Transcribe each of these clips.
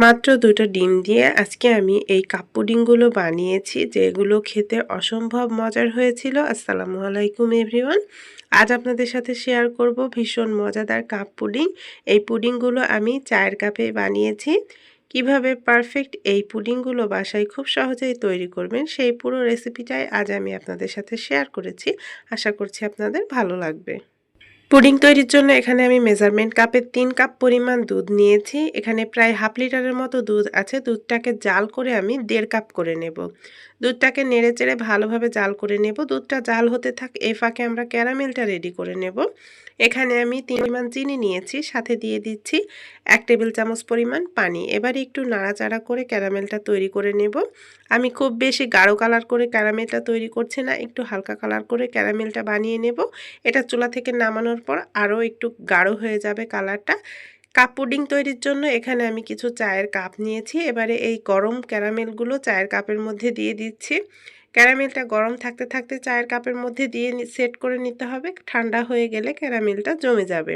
মাত্র দুটো ডিম দিয়ে আজকে আমি এই কাপ পুডিংগুলো বানিয়েছি, যেগুলো খেতে অসম্ভব মজার হয়েছিল। আসসালামু আলাইকুম, এভরিওয়ান। আজ আপনাদের সাথে শেয়ার করব ভীষণ মজাদার কাপ পুডিং। এই পুডিংগুলো আমি চায়ের কাপে বানিয়েছি। কীভাবে পারফেক্ট এই পুডিংগুলো বাসায় খুব সহজেই তৈরি করবেন, সেই পুরো রেসিপিটাই আজ আমি আপনাদের সাথে শেয়ার করেছি। আশা করছি আপনাদের ভালো লাগবে। পুডিং তৈরির জন্য এখানে আমি মেজারমেন্ট কাপের তিন কাপ পরিমাণ দুধ নিয়েছি। এখানে প্রায় হাফ লিটারের মতো দুধ আছে। দুধটাকে জাল করে আমি দেড় কাপ করে নেব। দুধটাকে নেড়ে চেড়ে ভালোভাবে জাল করে নেব। দুধটা জাল হতে থাক, এ ফাঁকে আমরা ক্যারামেলটা রেডি করে নেব। এখানে আমি তিন পরিমাণ চিনি নিয়েছি, সাথে দিয়ে দিচ্ছি এক টেবিল চামচ পরিমাণ পানি। এবারে একটু নাড়াচাড়া করে ক্যারামেলটা তৈরি করে নেব। আমি খুব বেশি গাঢ় কালার করে ক্যারামেলটা তৈরি করছি না, একটু হালকা কালার করে ক্যারামেলটা বানিয়ে নেব। এটা চুলা থেকে নামানোর পর আরও একটু গাঢ় হয়ে যাবে কালারটা। কাপ পুডিং তৈরির জন্য এখানে আমি কিছু চায়ের কাপ নিয়েছি। এবারে এই গরম ক্যারামেলগুলো চায়ের কাপের মধ্যে দিয়ে দিচ্ছি। ক্যারামেলটা গরম থাকতে থাকতে চায়ের কাপের মধ্যে দিয়ে সেট করে নিতে হবে। ঠান্ডা হয়ে গেলে ক্যারামেলটা জমে যাবে।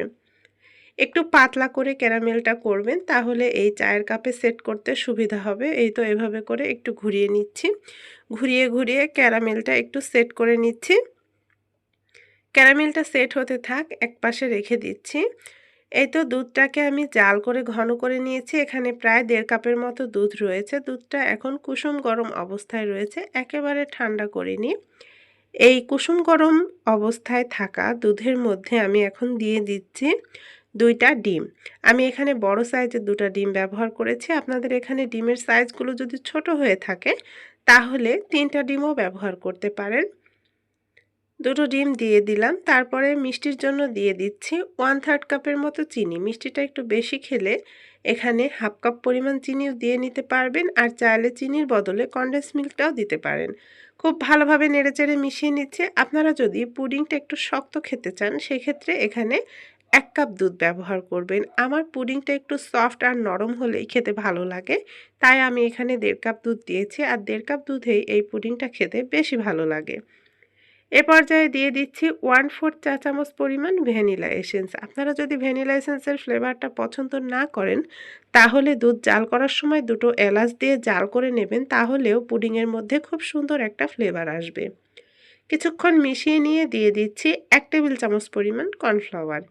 একটু পাতলা করে ক্যারামেলটা করবেন, তাহলে এই চায়ের কাপে সেট করতে সুবিধা হবে। এই তো এভাবে করে একটু ঘুরিয়ে নিচ্ছি। ঘুরিয়ে ঘুরিয়ে ক্যারামেলটা একটু সেট করে নিচ্ছি। ক্যারামেলটা সেট হতে থাক, এক পাশে রেখে দিচ্ছি। এই তো দুধটাকে আমি জাল করে ঘন করে নিয়েছি। এখানে প্রায় দেড় কাপের মতো দুধ রয়েছে। দুধটা এখন কুসুম গরম অবস্থায় রয়েছে, একেবারে ঠান্ডা করে করিনি এই কুসুম গরম অবস্থায় থাকা দুধের মধ্যে আমি এখন দিয়ে দিচ্ছি দুইটা ডিম। আমি এখানে বড় সাইজের দুটা ডিম ব্যবহার করেছি। আপনাদের এখানে ডিমের সাইজগুলো যদি ছোট হয়ে থাকে, তাহলে তিনটা ডিমও ব্যবহার করতে পারেন। দুটো ডিম দিয়ে দিলাম। তারপরে মিষ্টির জন্য দিয়ে দিচ্ছি ওয়ান থার্ড কাপের মতো চিনি। মিষ্টিটা একটু বেশি খেলে এখানে হাফ কাপ পরিমাণ চিনিও দিয়ে নিতে পারবেন আর চাইলে চিনির বদলে কন্ডেন্স মিল্কটাও দিতে পারেন। খুব ভালোভাবে নেড়েচেড়ে মিশিয়ে নিচ্ছে। আপনারা যদি পুডিংটা একটু শক্ত খেতে চান, সেক্ষেত্রে এখানে এক কাপ দুধ ব্যবহার করবেন। আমার পুডিংটা একটু সফট আর নরম হলেই খেতে ভালো লাগে। তাই আমি এখানে দেড় কাপ দুধ দিয়েছি আর দেড় কাপ দুধেই এই পুডিংটা খেতে বেশি ভালো লাগে। এ পর্যায়ে দিয়ে দিচ্ছি ওয়ান ফোর্থ চা চামচ পরিমাণ ভ্যানিলা এসেন্স। আপনারা যদি ভ্যানিলা এসেন্সের ফ্লেভারটা পছন্দ না করেন, তাহলে দুধ জাল করার সময় দুটো এলাচ দিয়ে জাল করে নেবেন, তাহলেও পুডিংয়ের মধ্যে খুব সুন্দর একটা ফ্লেভার আসবে। কিছুক্ষণ মিশিয়ে নিয়ে দিয়ে দিচ্ছি এক টেবিল চামচ পরিমাণ কর্নফ্লাওয়ার।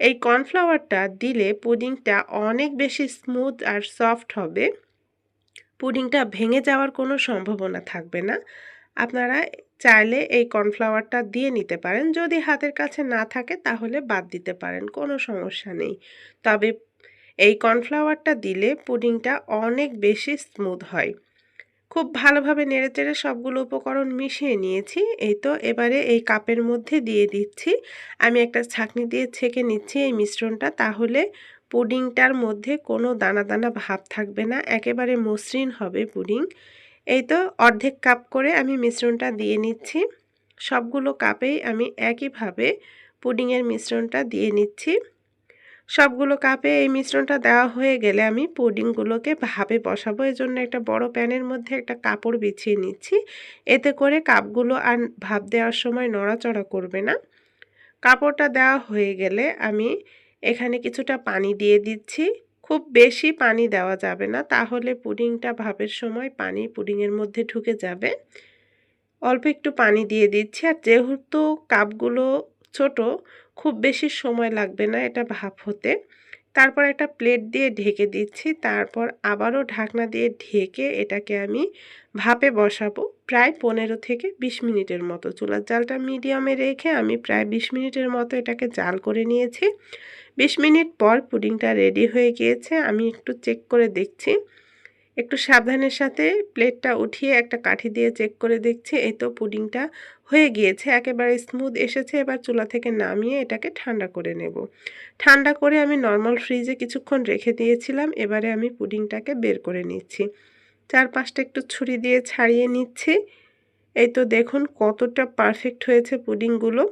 এই কর্নফ্লাওয়ারটা দিলে পুডিংটা অনেক বেশি স্মুথ আর সফট হবে। পুডিংটা ভেঙে যাওয়ার কোনো সম্ভাবনা থাকবে না। আপনারা চাইলে এই কর্নফ্লাওয়ারটা দিয়ে নিতে পারেন। যদি হাতের কাছে না থাকে তাহলে বাদ দিতে পারেন, কোনো সমস্যা নেই। তবে এই কর্নফ্লাওয়ারটা দিলে পুডিংটা অনেক বেশি স্মুথ হয়। খুব ভালোভাবে নেড়েচেড়ে সবগুলো উপকরণ মিশিয়ে নিয়েছি। এই তো, এবারে এই কাপের মধ্যে দিয়ে দিচ্ছি। আমি একটা ছাঁকনি দিয়ে ছেঁকে নিচ্ছি এই মিশ্রণটা, তাহলে পুডিংটার মধ্যে কোনো দানা দানা ভাব থাকবে না। একেবারে মসৃণ হবে পুডিং। এই তো অর্ধেক কাপ করে আমি মিশ্রণটা দিয়ে নিচ্ছি। সবগুলো কাপেই আমি একইভাবে পুডিংয়ের মিশ্রণটা দিয়ে নিচ্ছি। সবগুলো কাপে এই মিশ্রণটা দেওয়া হয়ে গেলে আমি পুডিংগুলোকে ভাবে বসাবো। এই জন্য একটা বড় প্যানের মধ্যে একটা কাপড় বিছিয়ে নিচ্ছি। এতে করে কাপগুলো আর ভাব দেওয়ার সময় নড়াচড়া করবে না। কাপড়টা দেওয়া হয়ে গেলে আমি এখানে কিছুটা পানি দিয়ে দিচ্ছি। খুব বেশি পানি দেওয়া যাবে না। তাহলে পুডিংটা ভাবের সময় পানি পুডিংয়ের মধ্যে ঢুকে যাবে। অল্প একটু পানি দিয়ে দিচ্ছি। আর যেহেতু কাপগুলো ছোট, খুব বেশি সময় লাগবে না এটা ভাপ হতে। তারপর একটা প্লেট দিয়ে ঢেকে দিচ্ছি। তারপর আবারও ঢাকনা দিয়ে ঢেকে এটাকে আমি ভাপে বসাবো প্রায় পনেরো থেকে ২০ মিনিটের মতো। চুলার জালটা মিডিয়ামে রেখে আমি প্রায় ২০ মিনিটের মতো এটাকে জাল করে নিয়েছি। বিশ মিনিট পর পুডিংটা রেডি হয়ে গিয়েছে। আমি একটু চেক করে দেখছি। একটু সাবধানের সাথে প্লেটটা উঠিয়ে একটা কাঠি দিয়ে চেক করে দেখছি, এই তো পুডিংটা হয়ে গিয়েছে। একেবারে স্মুথ এসেছে, এবার চুলা থেকে নামিয়ে এটাকে ঠান্ডা করে নেব। ঠান্ডা করে আমি নর্মাল ফ্রিজে কিছুক্ষণ রেখে দিয়েছিলাম, এবারে আমি পুডিংটাকে বের করে নিচ্ছি। চারপাশটা একটু ছুরি দিয়ে ছাড়িয়ে নিচ্ছি। এই তো দেখুন কতটা পারফেক্ট হয়েছে পুডিংগুলো।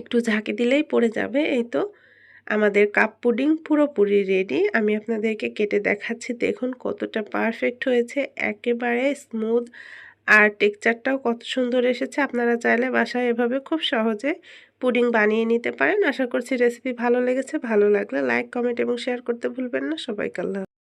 একটু ঝাঁকি দিলেই পড়ে যাবে, এই তো আমাদের কাপ পুডিং পুরোপুরি রেডি আমি আপনাদেরকে কেটে দেখাচ্ছি। দেখুন কতটা পারফেক্ট হয়েছে। একেবারে স্মুথ আর টেক্সচারটাও কত সুন্দর এসেছে। আপনারা চাইলে বাসায় এভাবে খুব সহজে পুডিং বানিয়ে নিতে পারেন। আশা করছি রেসিপি ভালো লেগেছে। ভালো লাগলে লাইক কমেন্ট এবং শেয়ার করতে ভুলবেন না। সবাইকে আল্লাহ